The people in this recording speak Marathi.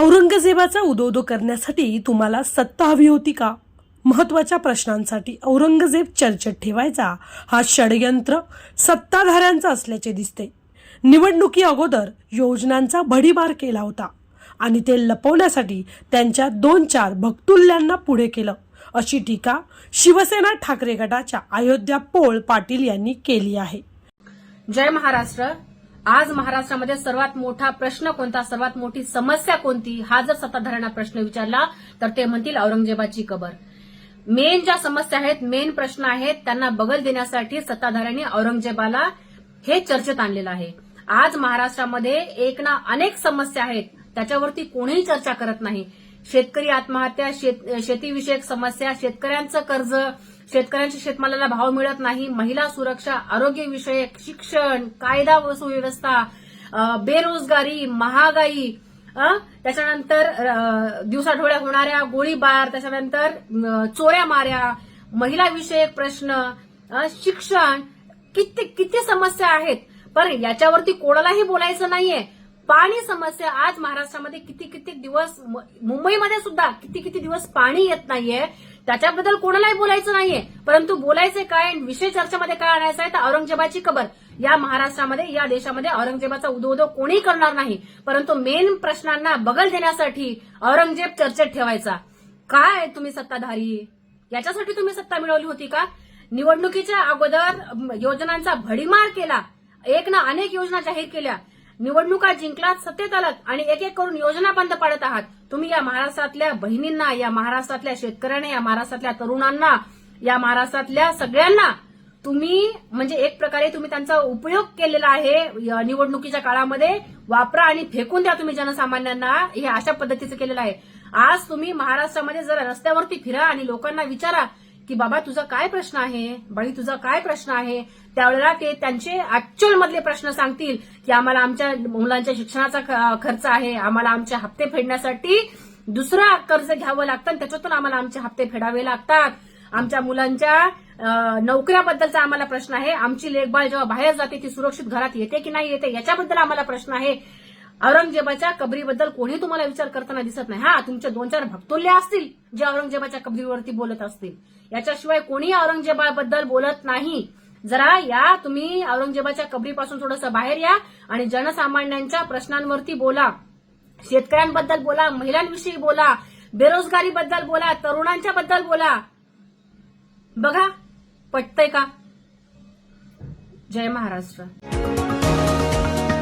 औरंगजेबाचा उदोदो करण्यासाठी तुम्हाला सत्ता हवी होती का? महत्त्वाच्या प्रश्नांसाठी औरंगजेब चर्चेत ठेवायचा हा षडयंत्र सत्ताधाऱ्यांचा असल्याचे दिसते. निवडणुकी अगोदर योजनांचा भडीमार केला होता आणि ते लपवण्यासाठी त्यांच्या दोन चार भक्तुल्यांना पुढे केलं अशी टीका शिवसेना ठाकरे गटाच्या अयोध्या पोळ पाटील यांनी केली आहे. जय महाराष्ट्र. आज महाराष्ट्रामध्ये सर्वात मोठा प्रश्न कोणता सर्वात मोठी समस्या कोणती हा जर सत्ताधाऱ्यांना प्रश्न विचारला तर ते म्हणतील औरंगजेबाची कबर. मेन ज्या समस्या आहेत मेन प्रश्न आहेत त्यांना बगल देण्यासाठी सत्ताधाऱ्यांनी औरंगजेबाला हे चर्चेत आणलेलं आहे. आज महाराष्ट्रामध्ये एक ना अनेक समस्या आहेत त्याच्यावरती कोणीही चर्चा करत नाही. शेतकरी आत्महत्या शेत शेतीविषयक समस्या शेतकऱ्यांचं कर्ज शेतकऱ्यांच्या शेतमालाला भाव मिळत नाही. महिला सुरक्षा आरोग्य विषयक शिक्षण कायदा व सुव्यवस्था बेरोजगारी महागाई त्याच्यानंतर दिवसाढोळ्या होणाऱ्या गोळीबार त्याच्यानंतर चोऱ्या माऱ्या महिला विषयक प्रश्न शिक्षण किती किती समस्या आहेत? पण याच्यावरती कोणालाही बोलायचं नाहीये. पाणी समस्या आज महाराष्ट्रामध्ये किती किती दिवस मुंबईमध्ये सुद्धा किती किती दिवस पाणी येत नाहीये. त्याच्याबद्दल कोणालाही बोलायचं नाहीये. परंतु बोलायचे काय विषय चर्चेमध्ये काय आणायचं आहे तर औरंगजेबाची कबर. या महाराष्ट्रामध्ये या देशामध्ये औरंगजेबाचा उदोउदो कोणी करणार नाही. परंतु मेन प्रश्नांना बगल देण्यासाठी औरंगजेब चर्चेत ठेवायचा. काय तुम्ही सत्ताधारी? याच्यासाठी तुम्ही सत्ता मिळवली होती का? निवडणुकीच्या अगोदर योजनांचा भडीमार केला. एक ना अनेक योजना जाहीर केल्या. निवडणुका जिंकलात सत्तेत आलात आणि एक एक करून योजना बंद पाडत आहात. तुम्ही या महाराष्ट्रातल्या बहिणींना या महाराष्ट्रातल्या शेतकऱ्यांना या महाराष्ट्रातल्या तरुणांना या महाराष्ट्रातल्या सगळ्यांना तुम्ही म्हणजे एक प्रकारे तुम्ही त्यांचा उपयोग केलेला आहे निवडणुकीच्या काळामध्ये. वापरा आणि फेकून द्या तुम्ही जनसामान्यांना. हे अशा पद्धतीचं केलेलं आहे. आज तुम्ही महाराष्ट्रामध्ये जर रस्त्यावरती फिरा आणि लोकांना विचारा की बाबा तुझा काय प्रश्न आहे? बाई तुझा काय प्रश्न आहे? त्यावेळेला ते त्यांचे ऍक्च्युअल मधले प्रश्न सांगतील की आम्हाला आमच्या मुलांच्या शिक्षणाचा ख- खर्च आहे. आम्हाला आमचे हप्ते फेडण्यासाठी दुसरं कर्ज घ्यावं लागतं आणि त्याच्यातून आम्हाला आमचे हप्ते फेडावे लागतात. आमच्या मुलांच्या नोकऱ्याबद्दलचा आम्हाला प्रश्न आहे. आमची लेखबाळ जेव्हा बाहेर जाते ती सुरक्षित घरात येते की नाही येते याच्याबद्दल आम्हाला प्रश्न आहे. औरंगजेबाच्या कबरीबद्दल कोणी तुम्हाला विचार करताना दिसत नाही. हा तुमचे दोन चार भक्तोल्य असतील जे औरंगजेबाच्या कबरीवरती बोलत असतील. याच्याशिवाय कोणी औरंगजेबाबद्दल बोलत नाही. जरा या तुम्ही औरंगजेबाच्या कबरीपासून थोडंसं बाहेर या आणि जनसामान्यांच्या प्रश्नांवरती बोला. शेतकऱ्यांबद्दल बोला महिलांविषयी बोला बेरोजगारीबद्दल बोला तरुणांच्या बद्दल बोला. बघा पटतंय का? जय महाराष्ट्र.